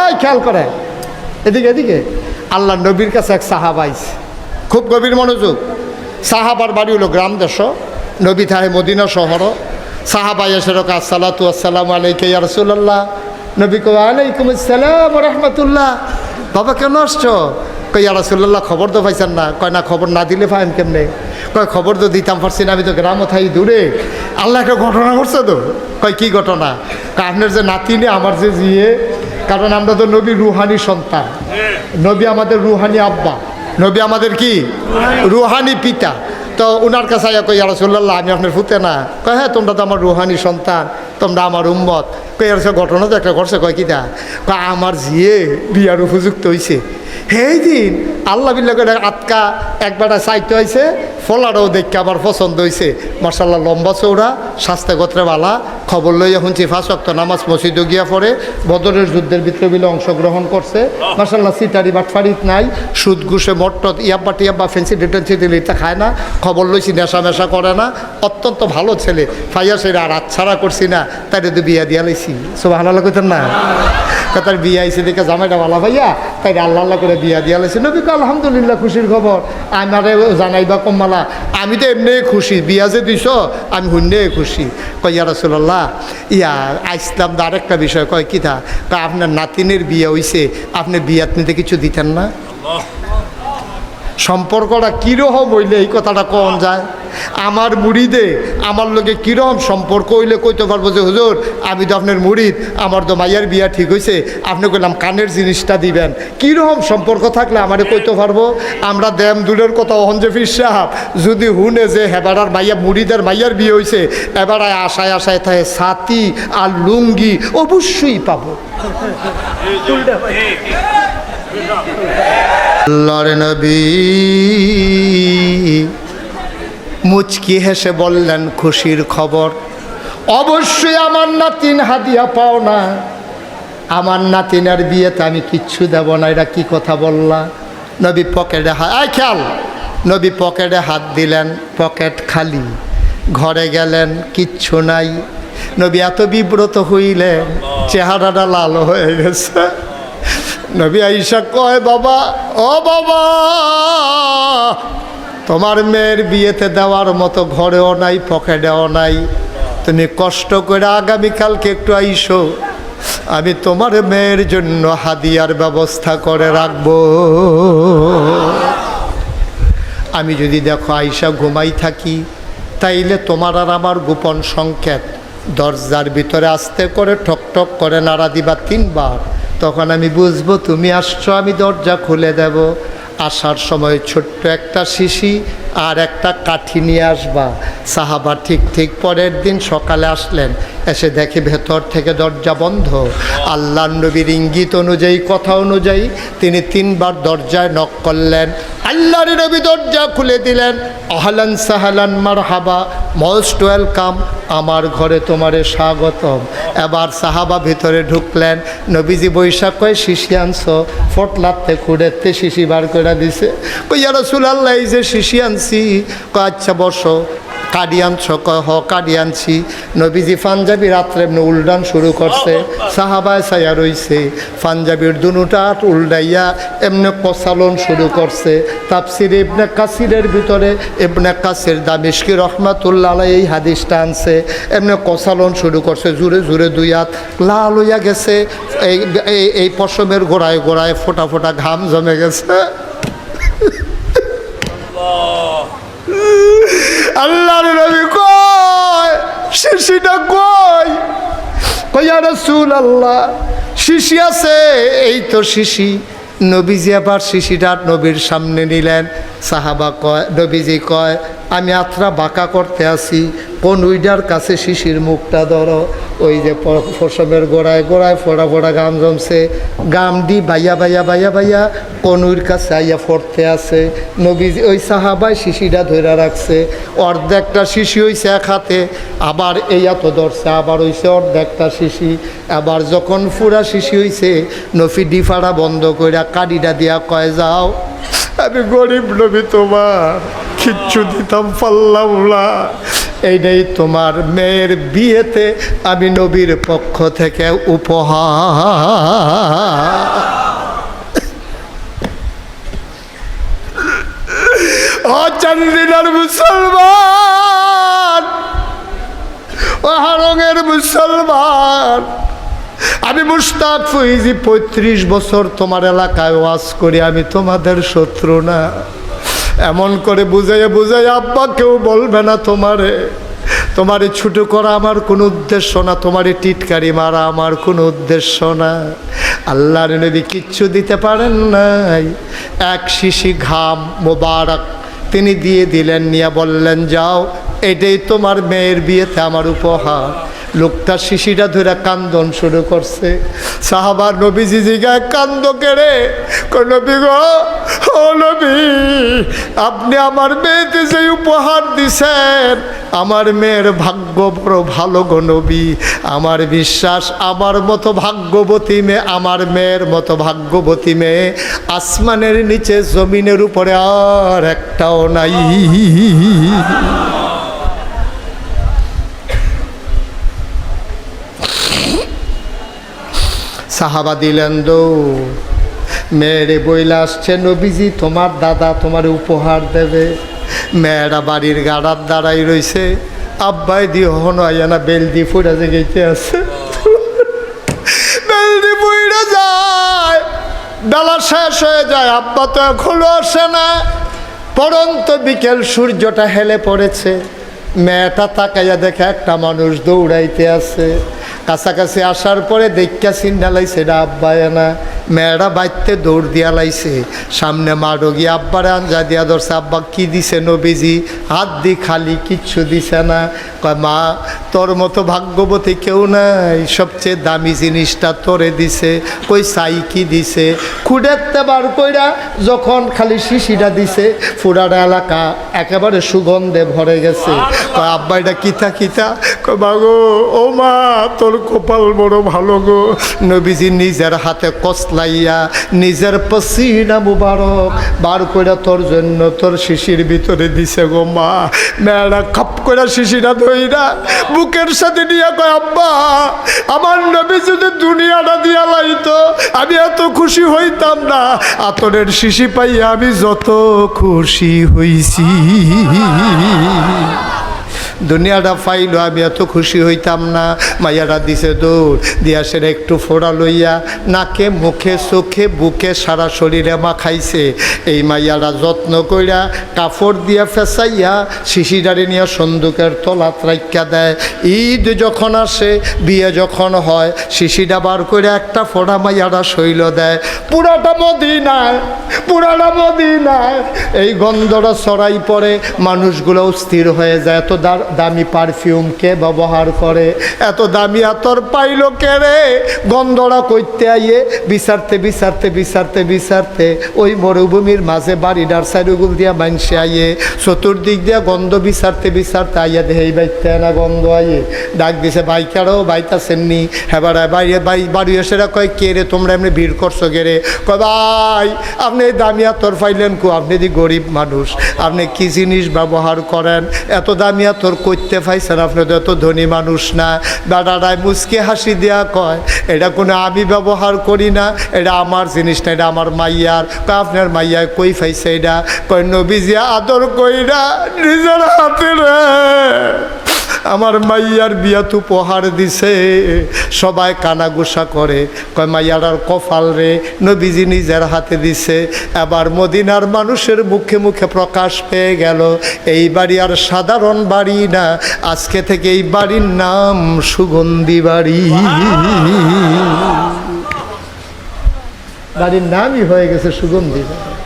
এই, খেয়াল করে। এদিকে এদিকে। আল্লাহ নবীর কাছে এক সাহাবাইস খুব গভীর মনোযোগ। সাহাবার বাড়ি হলো গ্রাম দেশ। নবী থাহে মদিনা শহর। সাহাবাই এসে রোক, আসসালাতু আসসালামু আলাইকে ইয়া রাসূলুল্লাহ। নবী কো আলাইকুম আসসালাম রহমতুল্লাহ। বাবা, কেন আসছো? কই রাসূলুল্লাহ, খবর তো পাইছেন না। কয়, না, খবর না দিলে পাইন কেমনে? কয়, খবর তো দিতাম পারছি না, আমি তো গ্রামও থাই দূরে। আল্লাহ একটা ঘটনা ঘটছে তো। কয়, কি ঘটনা? আপনার যে নাতিনে আমার যে জিয়ে কারণ আমরা তো নবী রুহানি সন্তান। নবী আমাদের রুহানি আব্বা। নবী আমাদের কি? রুহানি। পিতা। তো ওনার কাছে আয়া কই রাসুল্লাহ আমি আপনার ফুতে না। হ্যাঁ তোমরা তো আমার রুহানি সন্তান তোমরা আমার উম্মত। কই আর ঘটনা তো একটা ঘটছে কয় কিটা কয়, আমার জিয়ে বিয়ার উপযুক্ত হইছে। সেই দিন আল্লাহ বিল্লাহ করে আটকা একবারটা চাইতে হয়েছে ফলারও দেখে আমার পছন্দ হয়েছে মার্শাল্লাহ লম্বা চৌড়া স্বাস্থ্যগত্রে বালা। খবর লইয়া শুনছি, ফাঁস অক্ত নামাজ মসজিদে গিয়া পরে বদরের যুদ্ধের ভিতরে বিলে অংশগ্রহণ করছে। মার্শাল্লাহ সিটারি বাটফারিত নাই, সুদ ঘুষে মট্টত, ইয়াব্বা টিয়াব্বা, ফেন্সি ডিটেন্সি দিলে এটা খায় না। খবর লইছি নেশা মেশা করে না। অত্যন্ত ভালো ছেলে, ফাইয়া সেরা আর আচ্ছাড়া করছি না তাই তো বিয়া দিয়া লাইছি। সব ভালো কইতেন না। তা তার বিয়া আইসে দেখে জামাইটা ভালো ভাইয়া তাই আল্লাহ আল্লাহ করে বিয়া দিয়া লাইছে নবীকে আলহামদুলিল্লাহ, খুশির খবর। আমারে জানাইবা কম্মালা, আমি তো এমনি খুশি, বিয়া যে দিছ, আমি শূন্যে খুশি। কই ইয়া রাসূলুল্লাহ, ইয়া, আইসলাম তো আরেকটা বিষয় কয়, কি থা কয়, আপনার নাতিনের বিয়ে হইছে, আপনি বিয়াত নিতে কিছু দিতেন না? সম্পর্কটা কীরকম হইলে এই কথাটা কন যায় আমার মুড়িদে আমার লোকে কীরকম সম্পর্ক হইলে কইতে পারব যে হুজুর আমি তো আপনার মুড়িদ আমার তো মাইয়ার বিয়া ঠিক হয়েছে আপনি কইলাম কানের জিনিসটা দিবেন কীরকম সম্পর্ক থাকলে আমারে কইতে পারব আমরা দেম দূরের কথা যে সাহাব যদি হুনে যে হেবারার মাইয়া মুড়িদের মাইয়ার বিয়ে হয়েছে এবারায় আশায় আশায় থাকে সাথী আর লুঙ্গি অবশ্যই পাবো আল্লাহর নবী। মুচকি হেসে বললেন, খুশির খবর। অবশ্যই আমার নাতিন হাদিয়া পাও না। আমার নাতিনের বিয়েতে আমি কিচ্ছু দেব না। এটা কি কথা বললা? নবী পকেটে হাত আয় খেয়াল। নবী পকেটে হাত দিলেন, পকেট খালি। ঘরে গেলেন, কিচ্ছু নাই। নবী এত বিব্রত হইলেন, চেহারাটা লাল হয়ে গেছে। নবী আইসা কয়, বাবা, ও বাবা, তোমার মেয়ের বিয়েতে দেওয়ার মতো ঘরেও নাই, পকেটেও নাই। তুমি কষ্ট করে আগামীকালকে একটু আইসো। আমি তোমার মেয়ের জন্য হাদিয়ার ব্যবস্থা করে রাখব। আমি যদি দেখো আইসা ঘুমাই থাকি, তাইলে তোমার আর আমার গোপন সংকেত। দরজার ভিতরে আস্তে করে ঠক ঠক করে নাড়া দিবা তিনবার। তখন আমি বুঝব, তুমি আসছো, আমি দরজা খুলে দেব। আসার সময় ছোট্ট একটা শিশি আর একটা কাঠি নিয়ে আসবা। সাহাবা ঠিক ঠিক পরের দিন সকালে আসলেন। এসে দেখে ভেতর থেকে দরজা বন্ধ। আল্লাহ নবীর ইঙ্গিত অনুযায়ী, কথা অনুযায়ী তিনি তিনবার দরজায় নক করলেন। আল্লাহর নবী দরজা খুলে দিলেন। আহলান সাহালান মার হাবা মোস্ট ওয়েলকাম আমার ঘরে তোমারে স্বাগতম। এবার সাহাবা ভিতরে ঢুকলেন। নবীজি বৈশাখ কয়, শিশি আনছো? ফটলাতে খুঁড়েতে শিশি বার করে দিছে। কই আর আল্লাহ এই যে শিশি আনছি। আচ্ছা বসো। কাডি আনছো কয় হ কাডি আনছি নবীজি পাঞ্জাবি রাত্রে এমনি উল্ডান শুরু করছে। সাহাবায় সায়া রইছে। পাঞ্জাবির দুনুটা উল্ডাইয়া এমনি কসালন শুরু করছে। তাপসির ইবনে কাসিরের ভিতরে ইবনে কাসির দামিশকি রহমাতুল্লাহ এই হাদিসটা আনছে। এমনি কসালন শুরু করছে। জুড়ে জুড়ে দুই হাত লাল হইয়া গেছে। এই এই পশমের গোড়ায় গোড়ায় ফোটা ফোটা ঘাম জমে গেছে আল্লাহর নবী কয় শিশিটা কই? কইয়া রসুল আল্লাহ শিশি আছে? এই তো শিশি। নবীজি আবার শিশিটা নবীর সামনে নিলেন। সাহাবা কয়, নবীজি কয়, আমি আত্রা বাঁকা করতে আসি কোন উইডার কাছে শিশির মুখটা ধরো, ওই যে ফসমের গোড়ায় গোড়ায় ফোড়া ফোড়া গাম জমছে গাম দি বাইয়া বাইয়া বাইয়া বাইয়া কনুর কাছে আইয়া ফরতে আছে। নবী ওই সাহাবায় শিশিটা ধরে রাখছে। অর্ধেকটা শিশি হইছে এক হাতে, আবার এই এত ধরছে, আবার হইছে অর্ধেকটা শিশি। আবার যখন ফুরা শিশি হইছে, নফি ডিফাড়া বন্ধ কইরা কাডিটা দিয়া কয়, যাও, আমি গরিব নবী তোমার, কিচ্ছু দিতাম পারলাম না। এইটাই তোমার মেয়ের বিয়েতে আমি নবীর পক্ষ থেকে উপহার। মুসলমান ও হারঙের মুসলমান। আমি মুস্তাক ফইজি পঁয়ত্রিশ বছর তোমার এলাকায় ওয়াজ করি, আমি তোমাদের শত্রু না। এমন করে বুঝাইয়া বুঝাইয়া, আব্বা, কেউ বলবে না তোমারে। তোমারে ছুটো করা আমার কোনো উদ্দেশ্য না। তোমারে টিটকারি মারা আমার কোনো উদ্দেশ্য না। আল্লাহর নবী কিচ্ছু দিতে পারেন নাই। এক শিশি ঘাম মোবারক তিনি দিয়ে দিলেন, নিয়ে বললেন, যাও, এটাই তোমার মেয়ের বিয়েতে আমার উপহার। লোকটা শিশিটা ধরে কান্দন শুরু করছে। সাহাবার নবীজি জিগায় কান্দ কেড়ে নবী গো, ও নবী, আপনি আমার মেয়েতে যে উপহার দিছেন, আমার মেয়ের ভাগ্য বড় ভালো গো নবী। আমার বিশ্বাস, আমার মতো ভাগ্যবতী মেয়ে, আমার মেয়ের মতো ভাগ্যবতী মেয়ে আসমানের নিচে, জমিনের উপরে আর একটাও নাই। সাহাবা দিলেন দৌ। মেয়েরে বইলা আসছে, নবীজি, তোমার দাদা তোমার উপহার দেবে। মেয়েরা বাড়ির গাড়ার দাঁড়াই রইছে। আব্বাই দিয়ে হন আইয়ানা বেলদি ফুরা যে গেতে আছে। বেলদি যায়, বেলা শেষ হয়ে যায়, আব্বা তো এখনও আসে না। পরন্ত বিকেল সূর্যটা হেলে পড়েছে। মেয়েটা তাকাইয়া দেখে একটা মানুষ দৌড়াইতে আছে। কাছাকাছি আসার পরে দেখা সিন্ডালাই সেটা আব্বায় না মেয়েরা বাইতে দৌড় দিয়া লাইছে। সামনে মা রোগী, আব্বারে আঞ্জা দিয়া ধরছে, আব্বা কি দিছে নবীজি? হাত দি খালি কিচ্ছু দিছে না। কয়, মা, তোর মতো ভাগ্যবতী কেউ নাই। সবচেয়ে দামি জিনিসটা তোরে দিছে। কই সাই কি দিছে? খুঁড়েতে বার কইরা যখন খালি শিশিটা দিছে, ফুরার এলাকা একেবারে সুগন্ধে ভরে গেছে। কয়, আব্বা, এটা কিতা কিতা? কয় বাগো ও মা, তোর কপাল বড় ভালো গো। নবীজি নিজের হাতে কসলাইয়া নিজের পসিনা মুবারক বার কইরা তোর জন্য তোর শিশির ভিতরে দিছে গো মা। মেয়েরা খাপ করে শিশিরা ধইরা বুকের সাথে নিয়ে কয়, আব্বা, আমার নবী যদি দুনিয়াটা দিয়া লাইতো, আমি এত খুশি হইতাম না। আতরের শিশি পাইয়া আমি যত খুশি হইছি। দুনিয়াটা পাইলো আমি এত খুশি হইতাম না। মাইয়ারা দিছে দৌড়, দিয়া সেটা একটু ফোড়া লইয়া নাকে, মুখে, চোখে, বুকে সারা শরীরে মা খাইছে। এই মাইয়ারা যত্ন কইরা কাপড় দিয়া ফেসাইয়া শিশিরারে নিয়ে সন্দুকের তলাত রাইকা দেয়। ঈদ যখন আসে, বিয়ে যখন হয় শিশিটা বার করে একটা ফোড়া মাইয়ারা শৈল দেয়। পুরাটা মদিনায় পুরাটা মদিনায়। এই গন্ধটা ছড়াই পড়ে, মানুষগুলো স্থির হয়ে যায়। এত দা- দামি পারফিউম কে ব্যবহার করে? এত দামি আতর পাইল কে রে? গন্ধরা করতে আইয়ে, বিচারতে বিচারতে বিচারতে বিচারতে ওই মরুভূমির মাঝে বাড়িটার সাইডগুল দিয়া মানসে আইয়ে, চতুর্দিক দিয়া গন্ধ বিচারতে বিচারতে আইয়া দেহে বাইতে না গন্ধ আইয়ে। ডাক দিছে বাইকারও বাইতাছেননি হেবার বাইরে বাই বাড়ি এসেরা কয়, কে রে, তোমরা এমনি ভিড় করছ কে রে? কয়, ভাই, আপনি দামি আতর পাইলেন কু? আপনি দি গরিব মানুষ, আপনি কি জিনিস ব্যবহার করেন? এত দামি আতর করতে পাইছেন? আপনি তো এত ধনী মানুষ না। দাদারায় মুসকে হাসি দেয়া কয়, এটা কোনো আমি ব্যবহার করি না, এটা আমার জিনিস না, এটা আমার মাইয়ার। কয়, আপনার মাইয়ায় কই ফাইছে এটা? কয়, নবীজি আদর কইরা নিজের হাতে রে। আমার মাইয়ার বিয়াত উপহার দিছে। সবাই কানাগুসা করে। কয় মাইয়ার কপাল রে নবীজি নিজের হাতে দিছে। এবার মদিনার মানুষের মুখে মুখে প্রকাশ পেয়ে গেল এই বাড়ি আর সাধারণ বাড়ি না। আজকে থেকে এই বাড়ির নাম সুগন্ধি বাড়ি। বাড়ির নামই হয়ে গেছে সুগন্ধি বাড়ি।